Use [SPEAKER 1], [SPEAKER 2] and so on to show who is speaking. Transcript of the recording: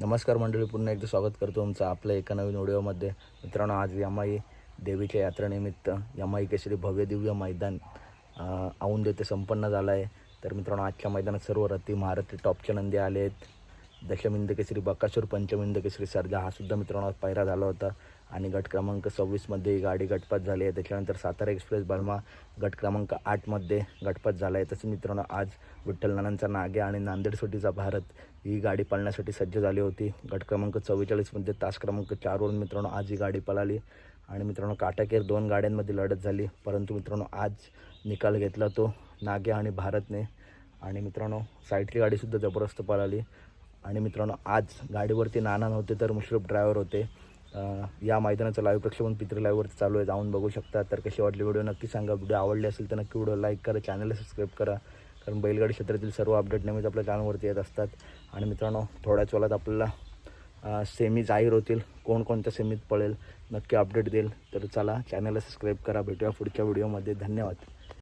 [SPEAKER 1] नमस्कार मंडळी पुन्हा एकदा स्वागत करतो तुमचं आपल्या एका नवीन व्हिडिओमध्ये. मित्रांनो आज यमाई देवीच्या यात्रेनिमित्त यमाई केसरी भव्य दिव्य मैदान औंध येथे संपन्न झालं आहे तर मित्रांनो आजच्या मैदानात सर्व रथी महारथी टॉपच्या नंदी आले आहेत दशमिंद केसरी बकासूर पंचमिंद केसरी सर्जा हा सुद्धा मित्रांनो आज पायरा झाला होता. आणि गट क्रमांक सव्वीसमध्ये ही गाडी गटपात झाली आहे. त्याच्यानंतर सातारा एक्सप्रेस बर्मा गट क्रमांक आठमध्ये गटपात झाला आहे. तसं मित्रांनो आज विठ्ठल नानांचा नागे आणि नांदेड सुटीचा भारत ही गाडी पळण्यासाठी सज्ज झाली होती. गट क्रमांक चव्वेचाळीसमध्ये तास क्रमांक चारवरून मित्रांनो आज ही गाडी पळाली. आणि मित्रांनो काटाकेर दोन गाड्यांमध्ये लढत झाली. परंतु मित्रांनो आज निकाल घेतला तो नागे आणि भारतने. आणि मित्रांनो साईडची गाडीसुद्धा जबरदस्त पळाली. आणि मित्रांनो आज गाडीवरती नाना नव्हते तर मुश्रफ ड्रायव्हर होते. या मैदानाचं लाईव्ह प्रक्षेपण पित्र लाईव्हवरती चालू आहे. जाऊन बघू शकता. तर कशी वाटली व्हिडिओ नक्की सांगा. व्हिडिओ आवडली असेल तर नक्की व्हिडिओ लाईक करा. चॅनलला सबस्क्राईब करा. कारण बैलगाडी क्षेत्रातील सर्व अपडेट नेहमीच आपल्या चॅनलवरती येत असतात. आणि मित्रांनो थोड्याच वेळात आपल्याला सेमी जाहीर होतील. कोणकोणत्या सेमीत पळेल नक्की अपडेट देईल. तर चला चॅनलला सबस्क्राईब करा. भेटूया पुढच्या व्हिडिओमध्ये धन्यवाद.